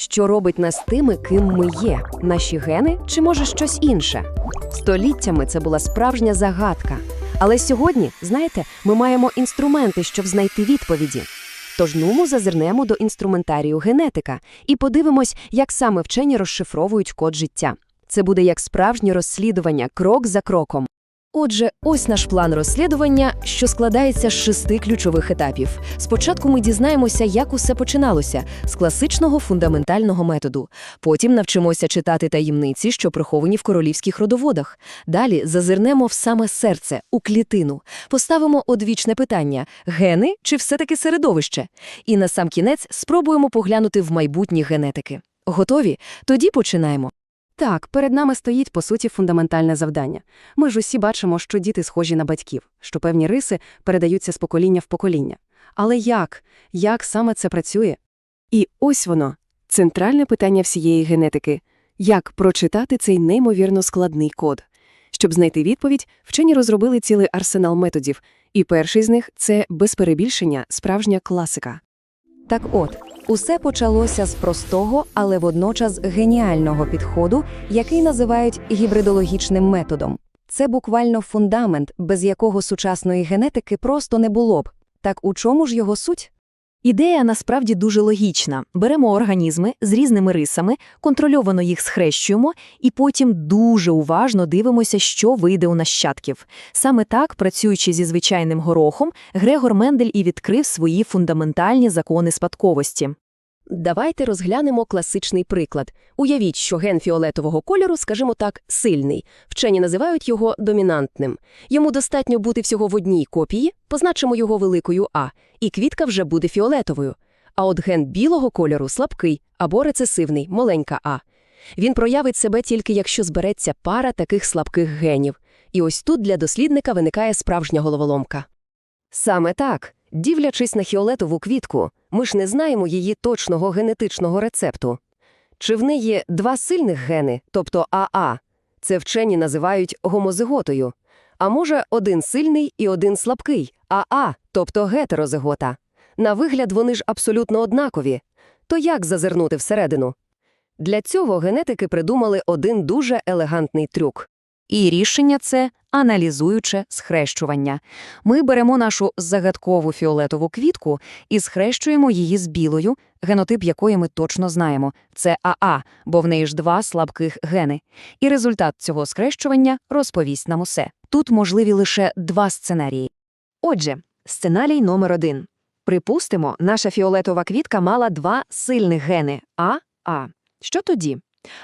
Що робить нас тими, ким ми є? Наші гени чи може щось інше? Століттями це була справжня загадка. Але сьогодні, знаєте, ми маємо інструменти, щоб знайти відповіді. Тож нумо зазирнемо до інструментарію генетика і подивимось, як саме вчені розшифровують код життя. Це буде як справжнє розслідування, крок за кроком. Отже, ось наш план розслідування, що складається з шести ключових етапів. Спочатку ми дізнаємося, як усе починалося з класичного фундаментального методу. Потім навчимося читати таємниці, що приховані в королівських родоводах. Далі зазирнемо в саме серце, у клітину. Поставимо одвічне питання: гени чи все-таки середовище? І на сам кінець спробуємо поглянути в майбутні генетики. Готові? Тоді починаємо. Так, перед нами стоїть, по суті, фундаментальне завдання. Ми ж усі бачимо, що діти схожі на батьків, що певні риси передаються з покоління в покоління. Але як? Як саме це працює? І ось воно – центральне питання всієї генетики – як прочитати цей неймовірно складний код. Щоб знайти відповідь, вчені розробили цілий арсенал методів, і перший з них – це, без перебільшення, справжня класика. Так от, усе почалося з простого, але водночас геніального підходу, який називають гібридологічним методом. Це буквально фундамент, без якого сучасної генетики просто не було б. Так у чому ж його суть? Ідея насправді дуже логічна. Беремо організми з різними рисами, контрольовано їх схрещуємо, і потім дуже уважно дивимося, що вийде у нащадків. Саме так, працюючи зі звичайним горохом, Грегор Мендель і відкрив свої фундаментальні закони спадковості. Давайте розглянемо класичний приклад. Уявіть, що ген фіолетового кольору, скажімо так, сильний. Вчені називають його домінантним. Йому достатньо бути всього в одній копії, позначимо його великою А, і квітка вже буде фіолетовою. А от ген білого кольору слабкий або рецесивний, маленька А. Він проявить себе тільки якщо збереться пара таких слабких генів. І ось тут для дослідника виникає справжня головоломка. Саме так, дивлячись на фіолетову квітку, ми ж не знаємо її точного генетичного рецепту. Чи в неї два сильних гени, тобто АА, це вчені називають гомозиготою, а може один сильний і один слабкий, АА, тобто гетерозигота. На вигляд вони ж абсолютно однакові. То як зазирнути всередину? Для цього генетики придумали один дуже елегантний трюк. І рішення це аналізуюче схрещування. Ми беремо нашу загадкову фіолетову квітку і схрещуємо її з білою, генотип якої ми точно знаємо. Це АА, бо в неї ж два слабких гени. І результат цього схрещування розповість нам усе. Тут можливі лише два сценарії. Отже, сценарій номер один. Припустимо, наша фіолетова квітка мала два сильних гени А, А. Що тоді?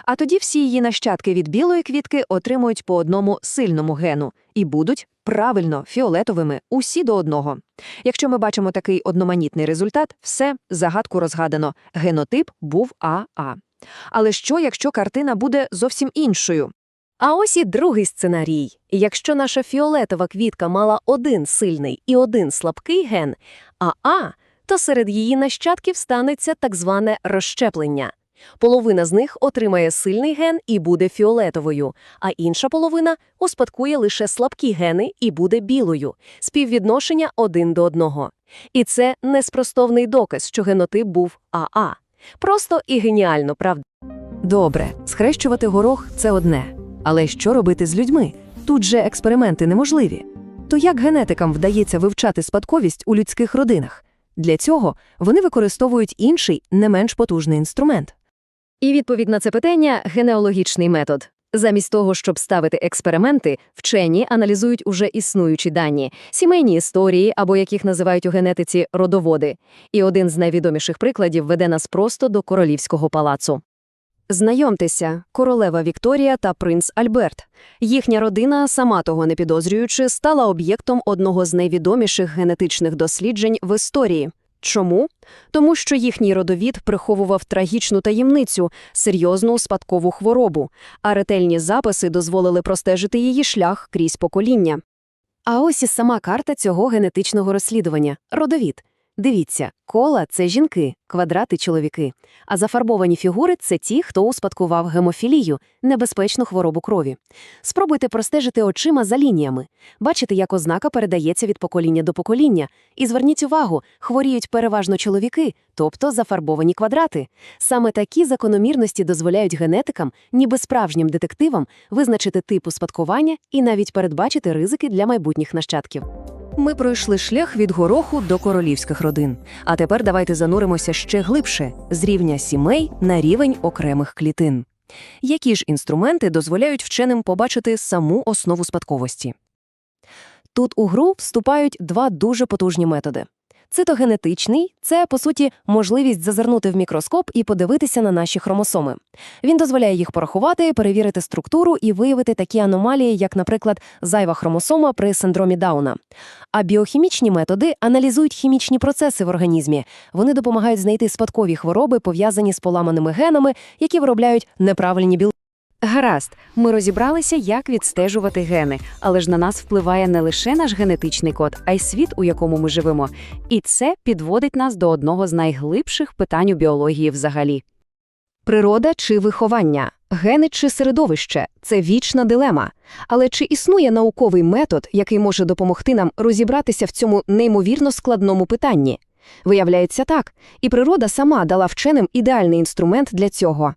А тоді всі її нащадки від білої квітки отримують по одному сильному гену і будуть правильно фіолетовими усі до одного. Якщо ми бачимо такий одноманітний результат, все, загадку розгадано, генотип був АА. Але що, якщо картина буде зовсім іншою? А ось і другий сценарій. Якщо наша фіолетова квітка мала один сильний і один слабкий ген, АА, то серед її нащадків станеться так зване розщеплення. Половина з них отримає сильний ген і буде фіолетовою, а інша половина успадкує лише слабкі гени і буде білою, співвідношення один до одного. І це неспростовний доказ, що генотип був АА. Просто і геніально, правда? Добре, схрещувати горох це одне. Але що робити з людьми? Тут же експерименти неможливі. То як генетикам вдається вивчати спадковість у людських родинах? Для цього вони використовують інший, не менш потужний інструмент. І відповідь на це питання – генеалогічний метод. Замість того, щоб ставити експерименти, вчені аналізують уже існуючі дані, сімейні історії або яких називають у генетиці родоводи. І один з найвідоміших прикладів веде нас просто до королівського палацу. Знайомтеся, королева Вікторія та принц Альберт. Їхня родина, сама того не підозрюючи, стала об'єктом одного з найвідоміших генетичних досліджень в історії. Чому? Тому що їхній родовід приховував трагічну таємницю, серйозну спадкову хворобу, а ретельні записи дозволили простежити її шлях крізь покоління. А ось і сама карта цього генетичного розслідування – родовід. Дивіться, кола це жінки, квадрати чоловіки, а зафарбовані фігури це ті, хто успадкував гемофілію, небезпечну хворобу крові. Спробуйте простежити очима за лініями. Бачите, як ознака передається від покоління до покоління. І зверніть увагу, хворіють переважно чоловіки, тобто зафарбовані квадрати. Саме такі закономірності дозволяють генетикам, ніби справжнім детективам, визначити тип успадкування і навіть передбачити ризики для майбутніх нащадків. Ми пройшли шлях від гороху до королівських родин. А тепер давайте зануримося ще глибше з рівня сімей на рівень окремих клітин. Які ж інструменти дозволяють вченим побачити саму основу спадковості? Тут у гру вступають два дуже потужні методи. Цитогенетичний – це, по суті, можливість зазирнути в мікроскоп і подивитися на наші хромосоми. Він дозволяє їх порахувати, перевірити структуру і виявити такі аномалії, як, наприклад, зайва хромосома при синдромі Дауна. А біохімічні методи аналізують хімічні процеси в організмі. Вони допомагають знайти спадкові хвороби, пов'язані з поламаними генами, які виробляють неправильні білки. Гаразд, ми розібралися, як відстежувати гени, але ж на нас впливає не лише наш генетичний код, а й світ, у якому ми живемо. І це підводить нас до одного з найглибших питань у біології взагалі. Природа чи виховання, гени чи середовище це вічна дилема. Але чи існує науковий метод, який може допомогти нам розібратися в цьому неймовірно складному питанні? Виявляється так, і природа сама дала вченим ідеальний інструмент для цього.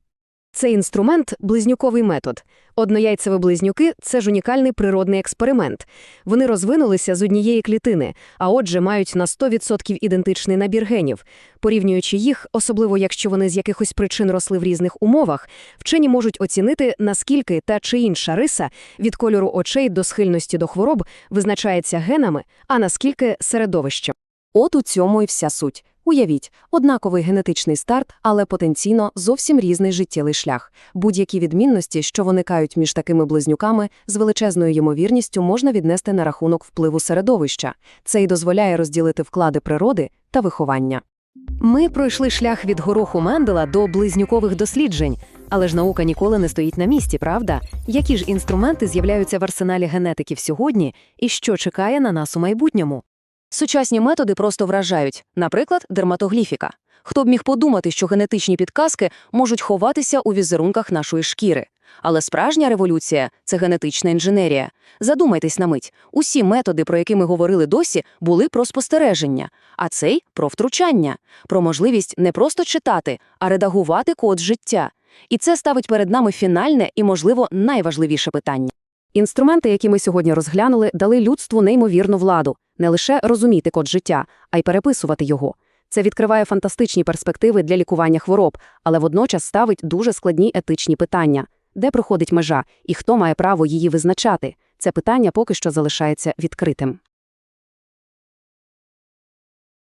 Цей інструмент – близнюковий метод. Однояйцеві близнюки – це ж унікальний природний експеримент. Вони розвинулися з однієї клітини, а отже мають на 100% ідентичний набір генів. Порівнюючи їх, особливо якщо вони з якихось причин росли в різних умовах, вчені можуть оцінити, наскільки та чи інша риса від кольору очей до схильності до хвороб визначається генами, а наскільки – середовищем. От у цьому і вся суть. Уявіть, однаковий генетичний старт, але потенційно зовсім різний життєвий шлях. Будь-які відмінності, що виникають між такими близнюками, з величезною ймовірністю можна віднести на рахунок впливу середовища. Це й дозволяє розділити вклади природи та виховання. Ми пройшли шлях від гороху Мендела до близнюкових досліджень, але ж наука ніколи не стоїть на місці, правда? Які ж інструменти з'являються в арсеналі генетиків сьогодні і що чекає на нас у майбутньому? Сучасні методи просто вражають, наприклад, дерматогліфіка. Хто б міг подумати, що генетичні підказки можуть ховатися у візерунках нашої шкіри. Але справжня революція – це генетична інженерія. Задумайтесь на мить. Усі методи, про які ми говорили досі, були про спостереження, а цей – про втручання, про можливість не просто читати, а редагувати код життя. І це ставить перед нами фінальне і, можливо, найважливіше питання. Інструменти, які ми сьогодні розглянули, дали людству неймовірну владу не лише розуміти код життя, а й переписувати його. Це відкриває фантастичні перспективи для лікування хвороб, але водночас ставить дуже складні етичні питання. Де проходить межа і хто має право її визначати? Це питання поки що залишається відкритим.